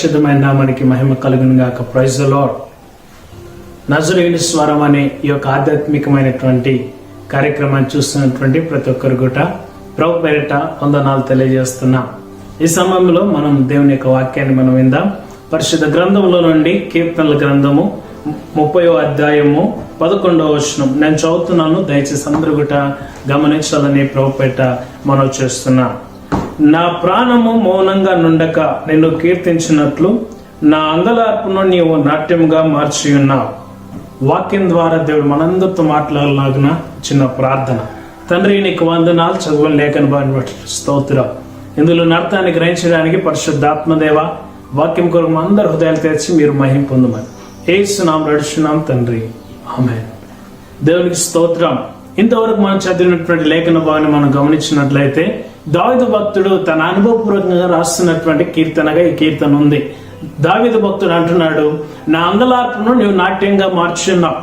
పరిశుద్ధమైన నామానికి మహిమ కలుగును గాక. ప్రైజ్ లాడ్ నజరేయుని స్వరం అనే ఈ యొక్క ఆధ్యాత్మికమైనటువంటి కార్యక్రమాన్ని చూస్తున్నటువంటి ప్రతి ఒక్కరు కూడా ప్రభు పేరిట వందనాలు తెలియజేస్తున్నాం. ఈ సమయంలో మనం దేవుని యొక్క వాక్యాన్ని మనం విందాం. పరిశుద్ధ గ్రంథంలో నుండి కీర్తనల గ్రంథము ముప్పయో అధ్యాయము పదకొండవ వచనం. నేను చదువుతున్నాను దయచేసి అందరూ కూడా గమనించాలని ప్రభు పేట మనం చేస్తున్నాం. నా ప్రాణము మౌనంగా నుండక నిన్ను కీర్తించినట్లు నా అంగలార్పును నీవు నాట్యముగా మార్చి ఉన్నావు వాక్యం ద్వారా దేవుడు మనందరితో మాట్లాడలాగిన చిన్న ప్రార్థన. తండ్రి నీకు వందనాలు చదువులు లేఖన బాని స్తోత్రం. ఇందులో అర్థాన్ని గ్రహించడానికి పరిశుద్ధాత్మదేవ వాక్యం కొరకు అందరి హృదయాలు తెచ్చి మీరు మహిం పొందమని. ఏసునాం నడుచున్నాం తండ్రి. ఆమె దేవునికి స్తోత్రం. ఇంతవరకు మనం చదివినటువంటి లేఖన భావాన్ని మనం గమనించినట్లయితే దావిద భక్తుడు తన అనుభవపూర్వకంగా రాస్తున్నటువంటి కీర్తనగా ఈ కీర్తన ఉంది. దావిద భక్తుడు అంటున్నాడు నా అంగలార్పును నువ్వు నాట్యంగా మార్చున్నావు.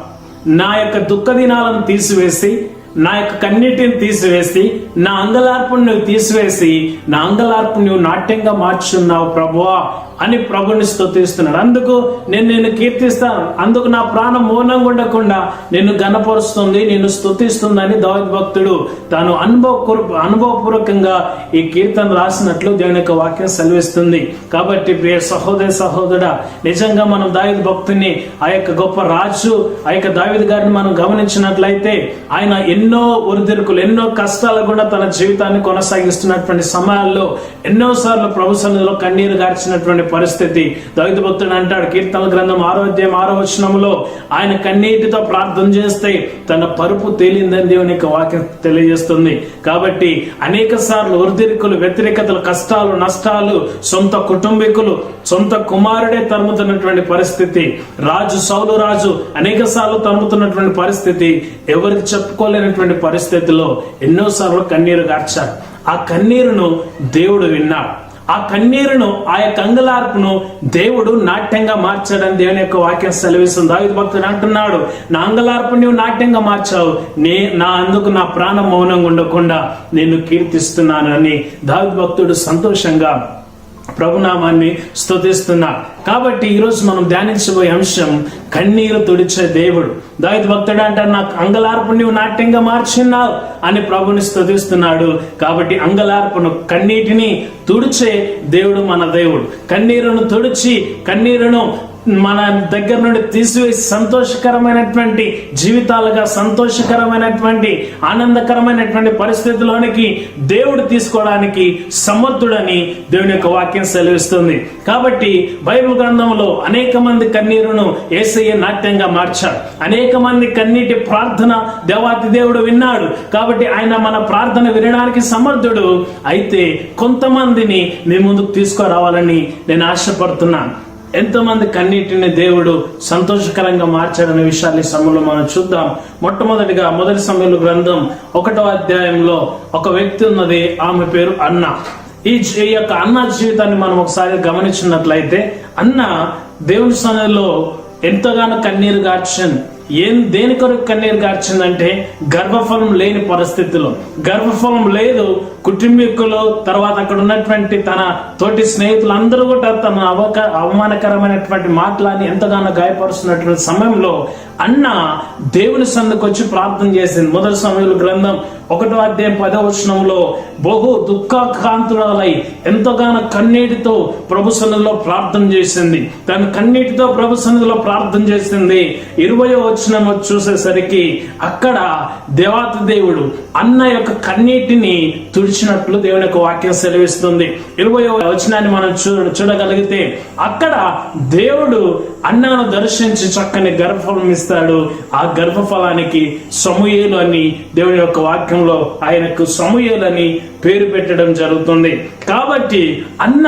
నా యొక్క దుఃఖ దినాలను తీసివేసి నా యొక్క కన్నీటిని తీసివేసి నా అంగలార్పును నువ్వు తీసివేసి నా అంగలార్పు నువ్వు నాట్యంగా మార్చున్నావు ప్రభువా. అని ప్రభుని స్థుతిస్తున్నాడు అందుకు నేను నేను కీర్తిస్తాను. అందుకు నా ప్రాణం మౌనంగా ఉండకుండా నిన్ను గణపరుస్తుంది నిన్ను స్థుతిస్తుందని దావిద్ భక్తుడు తాను అనుభవ అనుభవపూర్వకంగా ఈ కీర్తన రాసినట్లు దేవుని యొక్క వాక్యం సెలవిస్తుంది. కాబట్టి ప్రియ సహోదర సహోదరుడ నిజంగా మనం దావిద్ భక్తుని ఆ యొక్క గొప్ప రాజు ఆ యొక్క దావిద్ గారిని మనం గమనించినట్లయితే ఆయన ఎన్నో ఒరిదిరుకులు ఎన్నో కష్టాలు కూడా తన జీవితాన్ని కొనసాగిస్తున్నటువంటి సమయాల్లో ఎన్నోసార్లు ప్రభు సన్నిధిలో కన్నీరు గార్చినటువంటి పరిస్థితి. దళిత భక్తుడు అంటాడు కీర్తన గ్రంథం ఆరోగ్యం ఆరోచనంలో ఆయన కన్నీటితో ప్రార్థన చేస్తే తన పరుపు తేలిందని దేవుని యొక్క వాక్యం తెలియజేస్తుంది. కాబట్టి అనేక సార్లు ఒరిదిరుకులు వ్యతిరేకతలు కష్టాలు నష్టాలు సొంత కుటుంబీకులు సొంత కుమారుడే తరుముతున్నటువంటి పరిస్థితి. రాజు సౌలు రాజు అనేక సార్లు తరుముతున్నటువంటి పరిస్థితి. ఎవరికి చెప్పుకోలేనటువంటి పరిస్థితిలో ఎన్నోసార్లు కన్నీరు గార్చారు. ఆ కన్నీరును దేవుడు విన్నాడు. ఆ కన్నీరును ఆ యొక్క అంగలార్పును దేవుడు నాట్యంగా మార్చాడని దేవుని యొక్క వాక్యం సెలవిస్తుంది. దావిద భక్తుడు అంటున్నాడు నా అంగలార్పు నువ్వు నాట్యంగా మార్చావు. నే నా అందుకు నా ప్రాణం మౌనంగా ఉండకుండా నేను కీర్తిస్తున్నానని. అని దావిద భక్తుడు సంతోషంగా ప్రభునామాన్ని స్తుతిస్తున్నా. కాబట్టి ఈరోజు మనం ధ్యానించబోయే అంశం కన్నీరు తుడిచే దేవుడు. దావిద భక్తుడు అంటారు నాకు అంగలార్పు నువ్వు నాట్యంగా మార్చున్నావు అని ప్రభుని స్తుతిస్తున్నాడు. కాబట్టి అంగలార్పును కన్నీటిని తుడిచే దేవుడు మన దేవుడు. కన్నీరును తుడిచి కన్నీరును మన దగ్గర నుండి తీసివేసి సంతోషకరమైనటువంటి జీవితాలుగా సంతోషకరమైనటువంటి ఆనందకరమైనటువంటి పరిస్థితిలోనికి దేవుడు తీసుకోవడానికి సమర్థుడని దేవుని యొక్క వాక్యం సెలవిస్తుంది. కాబట్టి బైబిల్ గ్రంథంలో అనేక మంది కన్నీరును ఏసయ్య నాట్యంగా మార్చాడు. అనేక మంది కన్నీటి ప్రార్థన దేవాతి దేవుడు విన్నాడు. కాబట్టి ఆయన మన ప్రార్థన వినడానికి సమర్థుడు. అయితే కొంతమందిని మీ ముందుకు తీసుకురావాలని నేను ఆశపడుతున్నాను. ఎంతమంది కన్నీటిని దేవుడు సంతోషకరంగా మార్చాడనే విషయాన్ని సమయంలో మనం చూద్దాం. మొట్టమొదటిగా మొదటి సమయంలో గ్రంథం ఒకటో అధ్యాయంలో ఒక వ్యక్తి ఉన్నది ఆమె పేరు అన్న. ఈ ఈ యొక్క అన్న జీవితాన్ని మనం ఒకసారి గమనించినట్లయితే అన్న దేవుని సన్నిధిలో ఎంతగానో కన్నీరు గార్చింది ఏం దేని కొరకు కన్నీరు గార్చిందంటే గర్భఫలం లేని పరిస్థితిలో. గర్భఫలం లేదు కుటుంబీకులు తర్వాత అక్కడ ఉన్నటువంటి తన తోటి స్నేహితులు అందరూ కూడా తన అవక అవమానకరమైనటువంటి మాటలని ఎంతగానో గాయపరుస్తున్నటువంటి సమయంలో అన్న దేవుని సందుకు వచ్చి ప్రార్థన చేసింది మొదటి సమయంలో గ్రంథం ఒకటో అధ్యాయం పదో వచనంలో బహు దుఃఖాకాంతురాలై ఎంతగానో కన్నీటితో ప్రభు సన్నిధిలో ప్రార్థన చేసింది. తన కన్నీటితో ప్రభు సన్నిధిలో ప్రార్థన చేసింది. ఇరవయో వచనం చూసేసరికి అక్కడ దేవాత దేవుడు అన్న యొక్క కన్నీటిని ఇచ్చినట్లు దేవుని యొక్క వాక్యం సెలవిస్తుంది. ఇరవై వచనాన్ని మనం చూ చూడగలిగితే అక్కడ దేవుడు అన్నను దర్శించి చక్కని గర్భఫలం ఇస్తాడు ఆ గర్భఫలానికి సమూహలు అని దేవుని యొక్క వాక్యంలో ఆయనకు సమూయేలు అని పేరు పెట్టడం జరుగుతుంది. కాబట్టి అన్న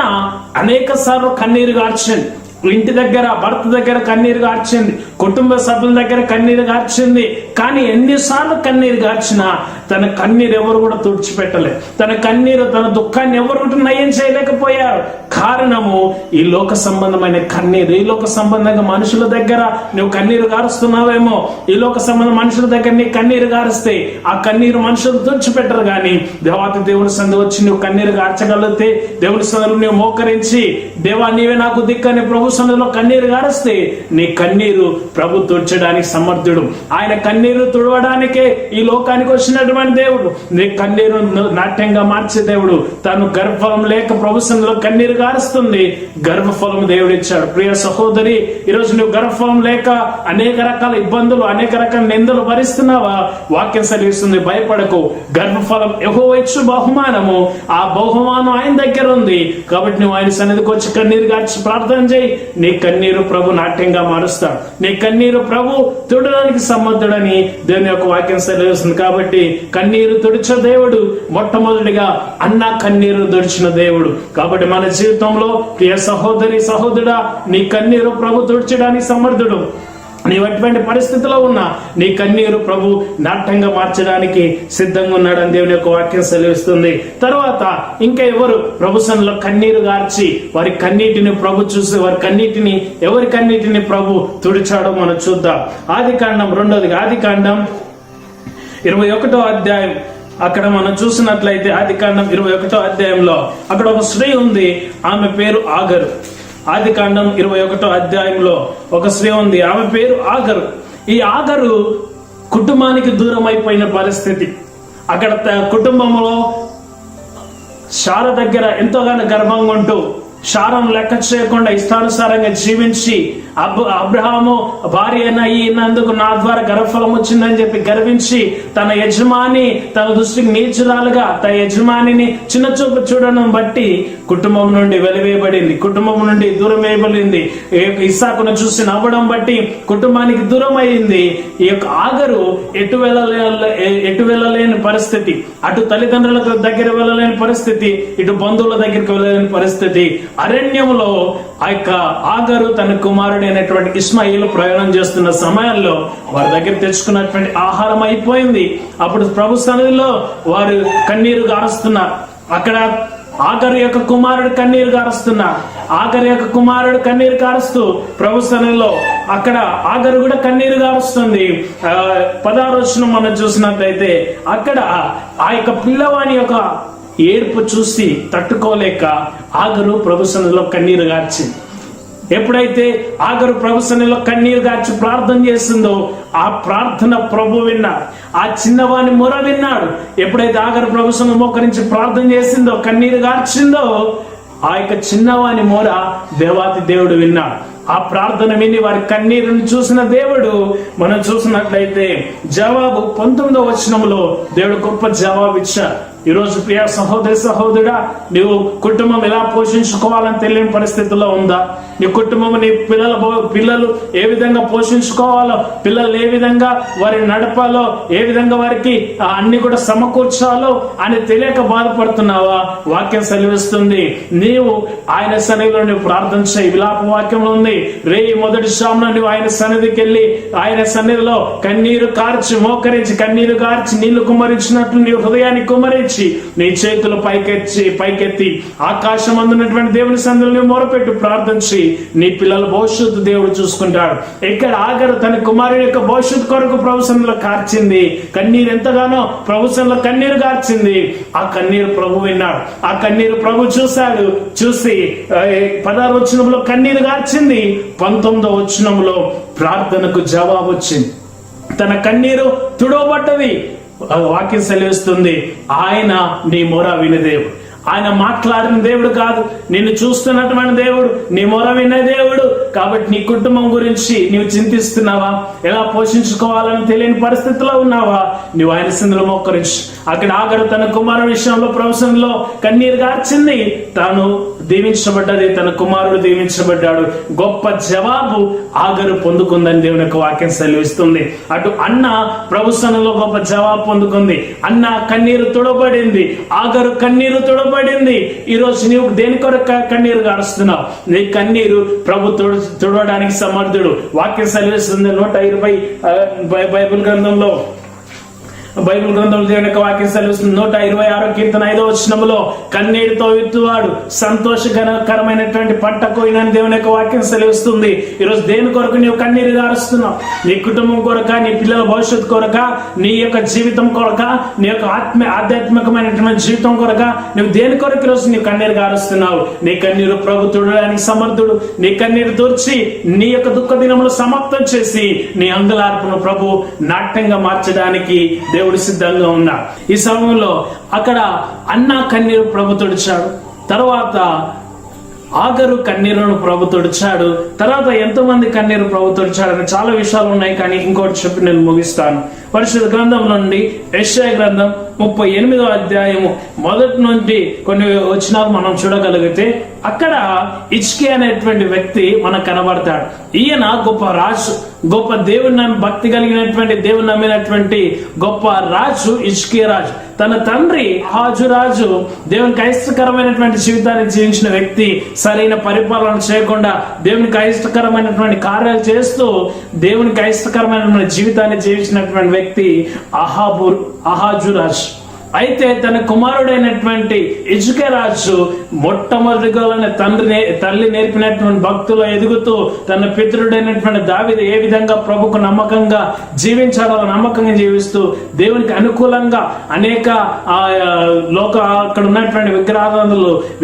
అనేక సార్లు కన్నీరు గార్చండి ఇంటి దగ్గర భర్త దగ్గర కన్నీరు గార్చింది. కుటుంబ సభ్యుల దగ్గర కన్నీరు గార్చింది. కానీ ఎన్నిసార్లు కన్నీరు గార్చినా తన కన్నీరు ఎవరు కూడా తుడిచిపెట్టలేదు. తన కన్నీరు తన దుఃఖాన్ని ఎవరు కూడా నయం చేయలేకపోయారు. కారణము ఈ లోక సంబంధమైన కన్నీరు. ఈ లోక సంబంధంగా మనుషుల దగ్గర నువ్వు కన్నీరు గారుస్తున్నావేమో. ఈ లోక సంబంధం మనుషుల దగ్గర నీ కన్నీరు గారిస్తే ఆ కన్నీరు మనుషులు తుడిచిపెట్టరు కానీ దేవాతి దేవుని సందు వచ్చి నువ్వు కన్నీరు గార్చగలిగితే దేవుని సందులు నువ్వు మోకరించి దేవా నీవే నాకు దిక్కని ప్రభు సందులో కన్నీరు గారిస్తే నీ కన్నీరు ప్రభు తుడ్చడానికి సమర్థుడు. ఆయన కన్నీరు తుడవడానికే ఈ లోకానికి వచ్చినటువంటి దేవుడు. నీ కన్నీరు నాట్యంగా మార్చే దేవుడు. తను గర్భఫలం లేక ప్రభుత్వంలో కన్నీరు గారుస్తుంది. గర్భఫలం దేవుడు ఇచ్చాడు ప్రియ సహోదరి ఈరోజు నువ్వు గర్భఫలం లేక అనేక రకాల ఇబ్బందులు అనేక రకాల నిందలు భరిస్తున్నావా? వాక్యం సెలవిస్తుంది భయపడకు. గర్భఫలం ఎహో ఇచ్చు బహుమానము. ఆ బహుమానం ఆయన దగ్గర ఉంది. కాబట్టి నువ్వు ఆయన సన్నిధికి వచ్చి కన్నీరు గార్చి ప్రార్థన చేయి. నీ కన్నీరు ప్రభు నాట్యంగా మారుస్తాడు. నీ కన్నీరు ప్రభు తుడడానికి సమర్థుడని దేవుని యొక్క వాక్యం సెలవుస్తుంది. కాబట్టి కన్నీరు తుడిచే దేవుడు మొట్టమొదటిగా అన్న కన్నీరు తుడిచిన దేవుడు. కాబట్టి మన జీవితంలో ప్రియ సహోదరి సహోదరుడా నీ కన్నీరు ప్రభు తుడిచడానికి సమర్థుడు. నీవు అటువంటి పరిస్థితిలో ఉన్నా నీ కన్నీరు ప్రభు నాట్యంగా మార్చడానికి సిద్ధంగా ఉన్నాడని దేవుని యొక్క వాక్యం సెలవిస్తుంది. తర్వాత ఇంకా ఎవరు ప్రభుసంలో కన్నీరు గార్చి వారి కన్నీటిని ప్రభు చూసి వారి కన్నీటిని ఎవరి కన్నీటిని ప్రభు తుడిచాడో మనం చూద్దాం. ఆది కాండం రెండోది ఆది కాండం ఇరవై ఒకటో అధ్యాయం. అక్కడ మనం చూసినట్లయితే ఆది కాండం ఇరవై ఒకటో అధ్యాయంలో అక్కడ ఒక స్త్రీ ఉంది ఆమె పేరు ఆగరు. ఆది కాండం ఇరవై ఒకటో అధ్యాయంలో ఒక స్త్రీ ఉంది. ఆమె పేరు ఆగరు. ఈ ఆగరు కుటుంబానికి దూరం అయిపోయిన పరిస్థితి. అక్కడ కుటుంబంలో శార దగ్గర ఎంతోగానో గర్భంగా ఉంటూ శారం లెక్క చేయకుండా ఇష్టానుసారంగా జీవించి అబ్ అబ్రహాము భార్య అయినందుకు నా ద్వారా గర్భఫలం వచ్చిందని చెప్పి గర్వించి తన యజమాని తన దృష్టికి నీచురాలుగా తన యజమానిని చిన్న చూపు చూడడం బట్టి కుటుంబం నుండి వెలివేయబడింది. కుటుంబం నుండి దూరం వేయబడింది ఈ యొక్క ఇస్సాకును చూసి నవ్వడం బట్టి కుటుంబానికి దూరం అయింది ఈ యొక్క ఆగరు ఎటు వెళ్ళలే ఎటు వెళ్ళలేని పరిస్థితి. అటు తల్లిదండ్రులకు దగ్గర వెళ్ళలేని పరిస్థితి. ఇటు బంధువుల దగ్గరికి వెళ్ళలేని పరిస్థితి. అరణ్యంలో ఆ యొక్క ఆగరు తన కుమారుడైనటువంటి ఇస్మాయిల్ ప్రయాణం చేస్తున్న సమయంలో వారి దగ్గర తెచ్చుకున్నటువంటి ఆహారం అయిపోయింది. అప్పుడు ప్రభు సన్నిధిలో వారు కన్నీరు గారుస్తున్నారు. అక్కడ ఆఖరి యొక్క కుమారుడు కన్నీరు కారుస్తున్నారు ఆఖరి యొక్క కుమారుడు కన్నీరు కారుస్తూ ప్రభు స్థలంలో అక్కడ ఆఖరు కూడా కన్నీరు కారుస్తుంది ఆ, మనం చూసినట్లయితే అక్కడ ఆ యొక్క పిల్లవాని యొక్క ఏడుపు చూసి తట్టుకోలేక ఆగరు ప్రభుసనలో కన్నీరు గార్చింది. ఎప్పుడైతే ఆగరు ప్రభుసనలో కన్నీరు గార్చి ప్రార్థన చేసిందో ఆ ప్రార్థన ప్రభు విన్నారు ఆ చిన్నవాని మొర విన్నాడు. ఎప్పుడైతే ఆగరు ప్రభుత్వం మోకరించి ప్రార్థన చేసిందో కన్నీరు గార్చిందో ఆ యొక్క చిన్నవాని మొర దేవాతి దేవుడు విన్నాడు. ఆ ప్రార్థన విని వారి కన్నీరును చూసిన దేవుడు మనం చూసినట్లయితే జవాబు పంతొమ్మిదో వచనంలో దేవుడు గొప్ప జవాబు ఇచ్చాడు. ఈరోజు ప్రియ సహోదరి సహోదరుడా నీవు కుటుంబం ఎలా పోషించుకోవాలని తెలియని పరిస్థితుల్లో ఉందా? నీ కుటుంబం నీ పిల్లల పిల్లలు ఏ విధంగా పోషించుకోవాలో పిల్లలు ఏ విధంగా వారిని నడపాలో ఏ విధంగా వారికి అన్ని కూడా సమకూర్చాలో అని తెలియక బాధపడుతున్నావా? వాక్యం సెలవిస్తుంది. నీవు ఆయన సన్నిధిలో నువ్వు ప్రార్థన చేయి. విలాప వాక్యంలో ఉంది. రే మొదటి శామున నువ్వు ఆయన సన్నిధికి వెళ్ళి ఆయన సన్నిధిలో కన్నీరు కార్చి మోకరించి కన్నీరు కార్చి నీళ్ళు కుమ్మరించినట్లు నీ హృదయాన్ని కుమ్మరించి నీ చేతులు పైకెచ్చి పైకెత్తి ఆకాశం అందున్నటువంటి దేవుని సన్నిధిలో నువ్వు మొరపెట్టు ప్రార్థించి నీ పిల్లల భవిష్యత్తు దేవుడు చూసుకుంటాడు. ఇక్కడ ఆగరు తన కుమారుని యొక్క భవిష్యత్తు కొరకు ప్రభుత్వంలో కార్చింది. కన్నీరు ఎంతగానో ప్రభుత్వంలో కన్నీరు కార్చింది ఆ కన్నీరు ప్రభు విన్నాడు. ఆ కన్నీరు ప్రభు చూశాడు. చూసి పదహారు వచనంలో కన్నీరు కార్చింది పంతొమ్మిదో వచనంలో ప్రార్థనకు జవాబు వచ్చింది. తన కన్నీరు తుడవబడ్డది. వాక్యం సెలవిస్తుంది. ఆయన నీ మొర వినదేవుడు ఆయన మాట్లాడిన దేవుడు కాదు. నిన్ను చూస్తున్నటువంటి దేవుడు నీ మొర వినే దేవుడు. కాబట్టి నీ కుటుంబం గురించి నీవు చింతిస్తున్నావా? ఎలా పోషించుకోవాలని తెలియని పరిస్థితిలో ఉన్నావా? నువ్వు ఆయన సిందులో మోకరించు అక్కడ ఆగడు తన కుమారుడు విషయంలో ప్రవచనంలో కన్నీరు గార్చింది తాను దీవించబడ్డది తన కుమారుడు దీవించబడ్డాడు. గొప్ప జవాబు ఆగరు పొందుకుందని దేవుని యొక్క వాక్యం సెలవిస్తుంది. అటు అన్న ప్రభుత్వంలో గొప్ప జవాబు పొందుకుంది. అన్న కన్నీరు తుడబడింది. ఆగరు కన్నీరు తుడబడి తుడవబడింది ఈ రోజు నీవు దేని కొరకు కన్నీరు గారుస్తున్నావు? నీ కన్నీరు ప్రభు తుడ తుడవడానికి సమర్థుడు. వాక్యం సెలవిస్తుంది నూట ఇరవై ఆ, బై- బైబిల్ గ్రంథంలో. బైబిల్ గ్రంథం దేవుని యొక్క వాక్యం సెలవుస్తుంది. నూట ఇరవై ఆరో కీర్తన ఐదో వచనములో కన్నీటితో విత్తువాడు సంతోషకరమైనటువంటి పంట కోయినని దేవుని యొక్క వాక్యం సెలవిస్తుంది. ఈరోజు దేని కొరకు నీవు కన్నీరు గారుస్తున్నావు? నీ కుటుంబం కొరక నీ పిల్లల భవిష్యత్తు కొరక నీ యొక్క జీవితం కొరక నీ యొక్క ఆత్మ ఆధ్యాత్మికమైనటువంటి జీవితం కొరక నువ్వు దేని కొరకు ఈరోజు నీవు కన్నీరు గారుస్తున్నావు? నీ కన్నీరు ప్రభు తుడడానికి సమర్థుడు. నీ కన్నీరు తూర్చి నీ యొక్క దుఃఖ దినములు సమాప్తం చేసి నీ అంగులార్పును ప్రభు నాట్యంగా మార్చడానికి దేవుడు సిద్ధంగా ఉన్నాడు ఈ సమయంలో అక్కడ అన్న కన్నీరు ప్రభు తుడిచాడు. తర్వాత ఆఖరు కన్నీరును ప్రభు తుడిచాడు. తర్వాత ఎంతమంది కన్నీరు ప్రభు తుడిచాడని అని చాలా విషయాలు ఉన్నాయి కానీ ఇంకోటి చెప్పి నేను ముగిస్తాను. పరిశుద్ధ గ్రంథం నుండి యెషయా గ్రంథం ముప్పై ఎనిమిదో అధ్యాయము మొదటి నుండి కొన్ని వచనాలు మనం చూడగలిగితే అక్కడ ఇచ్కే అనేటువంటి వ్యక్తి మనకు కనబడతాడు. ఈయన గొప్ప రాజు గొప్ప దేవుని నమ్మి భక్తి కలిగినటువంటి దేవుని నమ్మినటువంటి గొప్ప రాజు ఇచ్కే రాజు. తన తండ్రి హాజు రాజు దేవునికి అయిష్టకరమైనటువంటి జీవితాన్ని జీవించిన వ్యక్తి సరైన పరిపాలన చేయకుండా దేవునికి అయిష్టకరమైనటువంటి కార్యాలు చేస్తూ దేవునికి అయిష్టకరమైనటువంటి జీవితాన్ని జీవించినటువంటి వ్యక్తి అహాబు అహాజు రాజు. అయితే తన కుమారుడైనటువంటి ఇజుకే రాజు మొట్టమొదటిగా తండ్రి నే- తల్లి నేర్పినటువంటి భక్తులు ఎదుగుతూ తన పితృడైనటువంటి దావిది ఏ విధంగా ప్రభుకు నమ్మకంగా జీవించాలో నమ్మకంగా జీవిస్తూ దేవునికి అనుకూలంగా అనేక ఆ, లోక అక్కడ ఉన్నటువంటి విగ్రహాలు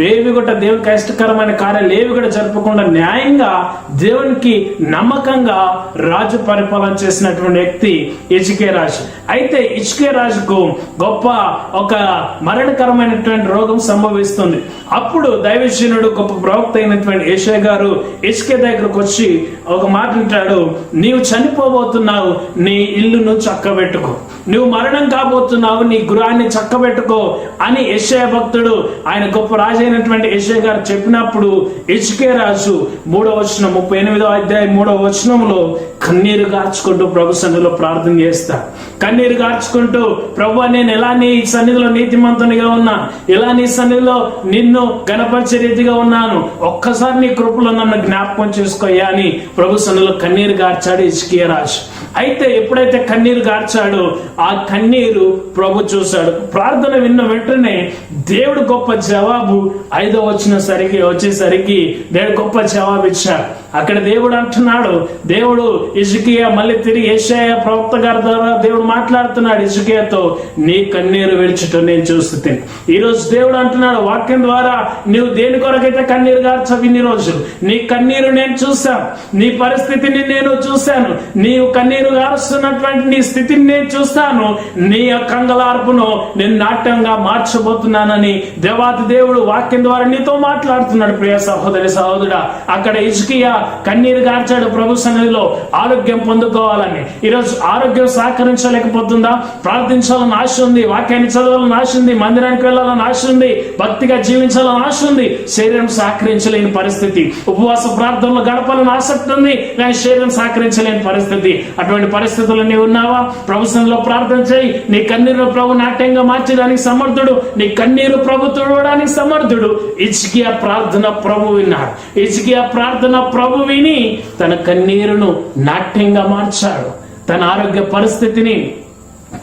ఏవి కూడా దేవునికి ఇష్టకరమైన కార్యాలు ఏవి కూడా జరపకుండా న్యాయంగా దేవునికి నమ్మకంగా రాజు పరిపాలన చేసినటువంటి వ్యక్తి ఇజుకే రాజు అయితే ఇజుకే రాజుకు గొప్ప ఒక మరణకరమైనటువంటి రోగం సంభవిస్తుంది. అప్పుడు దైవజనుడు గొప్ప ప్రవక్త అయినటువంటి ఏషయ గారు ఇష్కే దగ్గరకు వచ్చి ఒక మాట అంటాడు నీవు చనిపోబోతున్నావు నీ ఇల్లును చక్కబెట్టుకో. నువ్వు మరణం కాబోతున్నావు నీ గృహాన్ని చక్కబెట్టుకో అని యెషయా భక్తుడు ఆయన గొప్ప రాజు అయినటువంటి గారు చెప్పినప్పుడు ఇసుకే రాజు మూడవ వచనం ముప్పై ఎనిమిదో అధ్యాయం మూడవ వచనంలో కన్నీరు గార్చుకుంటూ ప్రభు సన్నిధిలో ప్రార్థన చేస్తా. కన్నీరు గార్చుకుంటూ ప్రభు నేను ఎలా నీ సన్నిధిలో నీతిమంతునిగా ఉన్నా ఎలా నీ సన్నిధిలో నిన్ను గణపరిచే రీతిగా ఉన్నాను ఒక్కసారి నీ కృపలో నన్ను జ్ఞాపకం చేసుకోయ్యా అని ప్రభు సన్నిధిలో కన్నీరు గార్చాడు ఇసుకే రాజు. అయితే ఎప్పుడైతే కన్నీరు గార్చాడో ఆ కన్నీరు ప్రభు చూశాడు. ప్రార్థన విన్న వెంటనే దేవుడు గొప్ప జవాబు ఐదో వచ్చిన సరికి వచ్చేసరికి దేవుడు గొప్ప జవాబు ఇచ్చాడు. అక్కడ దేవుడు అంటున్నాడు దేవుడు ఇసుకియా మళ్ళీ తిరిగి ఏషాయ ప్రవక్త గారి ద్వారా దేవుడు మాట్లాడుతున్నాడు ఇసుకియాతో నీ కన్నీరు విడిచుట నేను చూస్తుంది ఈ రోజు దేవుడు అంటున్నాడు వాక్యం ద్వారా నీవు దేని కొరకైతే కన్నీరు గార్చవు ఇన్ని రోజులు? నీ కన్నీరు నేను చూశాను. నీ పరిస్థితిని నేను చూశాను. నీవు కన్నీరు గారుస్తున్నటువంటి నీ స్థితిని నేను చూస్తాను. నీ కంగలార్పును నేను నాట్యంగా మార్చబోతున్నానని దేవాది దేవుడు వాక్యం ద్వారా నీతో మాట్లాడుతున్నాడు ప్రియ సహోదరి సహోదరుడా. అక్కడ ఇసుకియా కన్నీరు గార్చాడు ప్రభు సన్నిధిలో ఆరోగ్యం పొందుకోవాలని. ఈరోజు ఆరోగ్యం సహకరించలేకపోతుందా? ప్రార్థించాలని ఆశ ఉంది వాక్యాన్ని చదవాలని ఆశ ఉంది మందిరానికి వెళ్ళాలని ఆశ ఉంది భక్తిగా జీవించాలని ఆశ ఉంది. శరీరం సహకరించలేని పరిస్థితి. ఉపవాస ప్రార్థనలు గడపాలని ఆసక్తి ఉంది కానీ శరీరం సహకరించలేని పరిస్థితి. అటువంటి పరిస్థితుల్లో నీవు ఉన్నావా? ప్రభుత్వంలో ప్రార్థన చేయి. నీ కన్నీరు ప్రభు నాట్యంగా మార్చడానికి సమర్థుడు. నీ కన్నీరు ప్రభు తుడవడానికి సమర్థుడు. ఇచ్చికియా ప్రార్థన ప్రభు విన్నాడు. ఇచ్చికియా ప్రార్థన ప్రభు విని తన కన్నీరును నాట్యంగా మార్చాడు. తన ఆరోగ్య పరిస్థితిని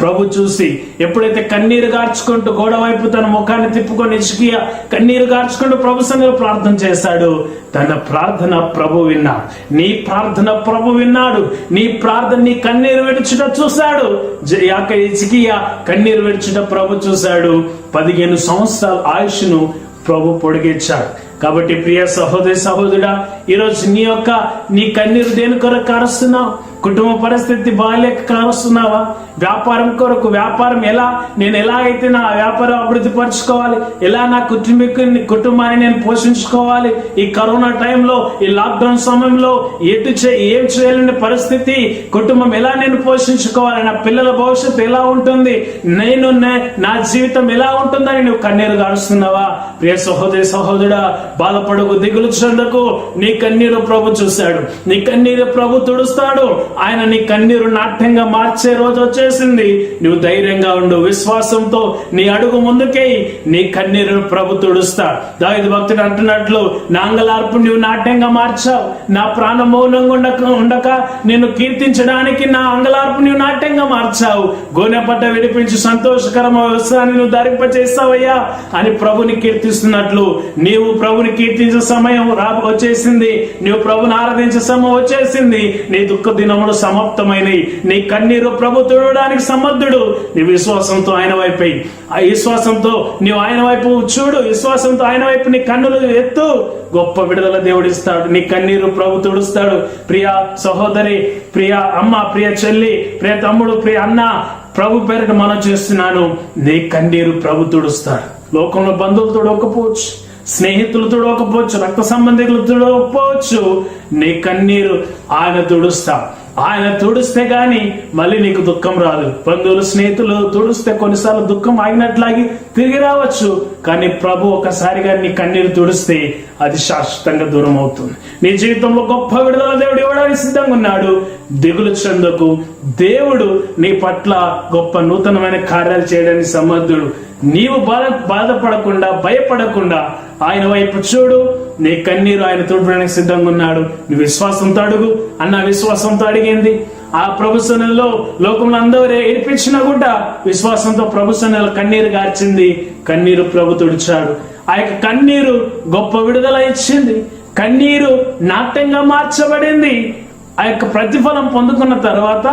ప్రభు చూసి ఎప్పుడైతే కన్నీరు గార్చుకుంటూ గోడ వైపు తన ముఖాన్ని తిప్పుకొని ఇసుకియా కన్నీరు గార్చుకుంటూ ప్రభు సంగతి ప్రార్థన చేశాడు తన ప్రార్థన ప్రభు విన్నాడు నీ ప్రార్థన ప్రభు విన్నాడు. నీ ప్రార్థన నీ కన్నీరు విడుచుట చూశాడు. జ- యాక ఇచికియా కన్నీరు విడుచుట ప్రభు చూశాడు. పదిహేను సంవత్సరాల ఆయుష్ను ప్రభు పొడిగించాడు. కాబట్టి ప్రియ సహోదరి సహోదరుడా ఈరోజు నీ యొక్క నీ కన్నీరు దేని కొరకు కారుస్తున్నావు? కుటుంబ పరిస్థితి బాగాలేక కారుస్తున్నావా? వ్యాపారం కొరకు వ్యాపారం ఎలా? నేను ఎలా అయితే నా వ్యాపారం అభివృద్ధి పరచుకోవాలి ఎలా నా కుటుంబీకుని కుటుంబాన్ని నేను పోషించుకోవాలి ఈ కరోనా టైంలో ఈ లాక్డౌన్ సమయంలో ఎటు చే ఏం చేయలేని పరిస్థితి కుటుంబం ఎలా నేను పోషించుకోవాలి నా పిల్లల భవిష్యత్తు ఎలా ఉంటుంది నేను నా జీవితం ఎలా ఉంటుందని నువ్వు కన్నీరు గారుస్తున్నావా? ప్రియ సహోదరి సహోదరుడా బాధపడకు దిగులు చెందకు నీ కన్నీరు ప్రభు చూశాడు. నీ కన్నీరు ప్రభు తుడుస్తాడు. ఆయన నీ కన్నీరు నాట్యంగా మార్చే రోజు వచ్చే వచ్చేసింది నువ్వు ధైర్యంగా ఉండు విశ్వాసంతో నీ అడుగు ముందుకే నీ కన్నీరును ప్రభు తుడుస్తా. దావిది భక్తుడు అంటున్నట్లు నా అంగలార్పు నువ్వు నాట్యంగా మార్చావు. నా ప్రాణ మౌనంగా ఉండక ఉండక నేను కీర్తించడానికి నా అంగలార్పు నువ్వు నాట్యంగా మార్చావు. గోనెపట్ట విడిపించి సంతోషకరమ వ్యవసాయాన్ని నువ్వు ధరింపచేస్తావయ్యా అని ప్రభుని కీర్తిస్తున్నట్లు. నీవు ప్రభుని కీర్తించే సమయం రా వచ్చేసింది. నీవు ప్రభుని ఆరాధించే సమయం వచ్చేసింది. నీ దుఃఖ దినములు సమాప్తమైనవి నీ కన్నీరు ప్రభు తుడవడానికి సమర్థుడు. నీ విశ్వాసంతో ఆయన వైపు. ఆ విశ్వాసంతో నీవు ఆయన వైపు చూడు. విశ్వాసంతో ఆయన వైపు నీ కన్నులు ఎత్తు. గొప్ప విడుదల దేవుడిస్తాడు. నీ కన్నీరు ప్రభు తుడుస్తాడు. ప్రియ సహోదరి ప్రియ అమ్మ ప్రియ చెల్లి ప్రియ తమ్ముడు ప్రియ అన్న ప్రభు పేరిట మనం చేస్తున్నాను. నీ కన్నీరు ప్రభు తుడుస్తాడు. లోకంలో బంధువులు తుడవకపోవచ్చు స్నేహితులు తుడవకపోవచ్చు రక్త సంబంధికులు తుడవకపోవచ్చు నీ కన్నీరు ఆయన తుడుస్తా ఆయన తుడిస్తే గాని మళ్ళీ నీకు దుఃఖం రాదు. బంధువులు స్నేహితులు తుడిస్తే కొన్నిసార్లు దుఃఖం ఆగినట్లాగి తిరిగి రావచ్చు. కానీ ప్రభు ఒకసారిగా నీ కన్నీరు తుడిస్తే అది శాశ్వతంగా దూరం అవుతుంది. నీ జీవితంలో గొప్ప విడుదల దేవుడు ఇవ్వడానికి సిద్ధంగా ఉన్నాడు. దిగులు చెందకు దేవుడు నీ పట్ల గొప్ప నూతనమైన కార్యాలు చేయడానికి సమర్థుడు. నీవు బాధ బాధపడకుండా భయపడకుండా ఆయన వైపు చూడు. నీ కన్నీరు ఆయన తుడపడానికి సిద్ధంగా ఉన్నాడు. నీ విశ్వాసంతో అడుగు. అన్న విశ్వాసంతో అడిగింది. ఆ ప్రభుత్వంలో లోకంలో అందరూ ఏడిపించినా కూడా విశ్వాసంతో ప్రభుత్వం కన్నీరు గార్చింది. కన్నీరు ప్రభు తుడిచాడు. ఆ యొక్క కన్నీరు గొప్ప విడుదల ఇచ్చింది. కన్నీరు నాట్యంగా మార్చబడింది. ఆ యొక్క ప్రతిఫలం పొందుకున్న తర్వాత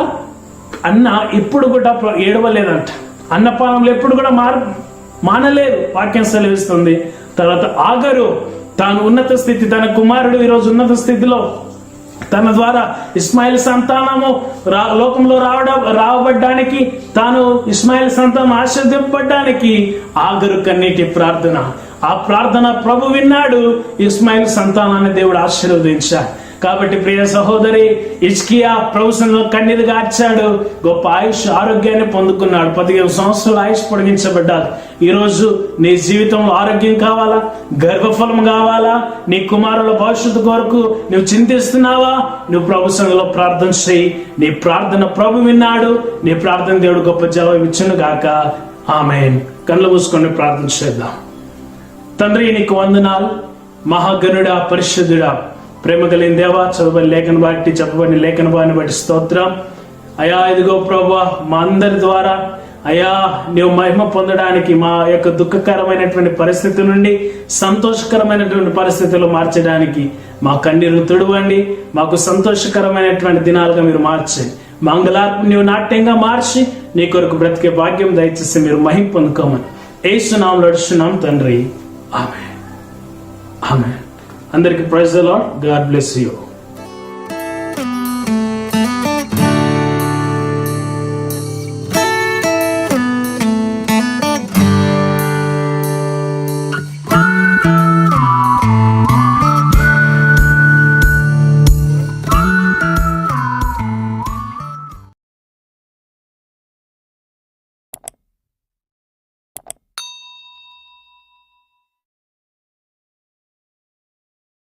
అన్న ఇప్పుడు కూడా ఏడవలేదంట. అన్నపానంలో ఎప్పుడు కూడా మార్ మానలేదు వాక్యం సెలవిస్తుంది. తర్వాత ఆగరు తాను ఉన్నత స్థితి తన కుమారుడు ఈరోజు ఉన్నత స్థితిలో. తన ద్వారా ఇస్మాయిల్ సంతానము రా లోకంలో రావడం రావబడ్డానికి తాను ఇస్మాయిల్ సంతానం ఆశ్రదింపడానికి ఆగరు కన్నీటి ప్రార్థన. ఆ ప్రార్థన ప్రభు విన్నాడు ఇస్మాయిల్ సంతానాన్ని దేవుడు ఆశీర్వదించాడు. కాబట్టి ప్రియ సహోదరి ఇచ్కియా ప్రభుత్వంలో కన్నీరు గార్చాడు. గొప్ప ఆయుష్ ఆరోగ్యాన్ని పొందుకున్నాడు. పదిహేను సంవత్సరాలు ఆయుష్ పొడిగించబడ్డారు ఈరోజు నీ జీవితంలో ఆరోగ్యం కావాలా? గర్భఫలం కావాలా? నీ కుమారుల భవిష్యత్తు కొరకు నువ్వు చింతిస్తున్నావా? నువ్వు ప్రభుత్వంలో ప్రార్థన చేయి. నీ ప్రార్థన ప్రభు విన్నాడు. నీ ప్రార్థన దేవుడు గొప్ప జవాబు ఇచ్చును గాక. ఆమె కళ్ళు మూసుకొని ప్రార్థన చేద్దాం. తండ్రి నీకు వందనాలు. మహాగణుడా పరిశుద్ధుడా ప్రేమ కలిగిన దేవా చదవని లేఖన బట్టి చెప్పబడిన లేఖన బాని బట్టి స్తోత్రం. అయా ఇదిగో ప్రభా మా అందరి ద్వారా అయా నీవు మహిమ పొందడానికి మా యొక్క దుఃఖకరమైనటువంటి పరిస్థితి నుండి సంతోషకరమైనటువంటి పరిస్థితులు మార్చడానికి మా కన్నీరు తుడవండి. మాకు సంతోషకరమైనటువంటి దినాలుగా మీరు మార్చండి మంగళార్పు నీవు నాట్యంగా మార్చి నీ కొరకు బ్రతికే భాగ్యం దయచేసి మీరు మహిం పొందుకోమని. ఏసునాం నడుచున్నాం తండ్రి. ఆమె ఆమె అందరికి praise Lord God bless you.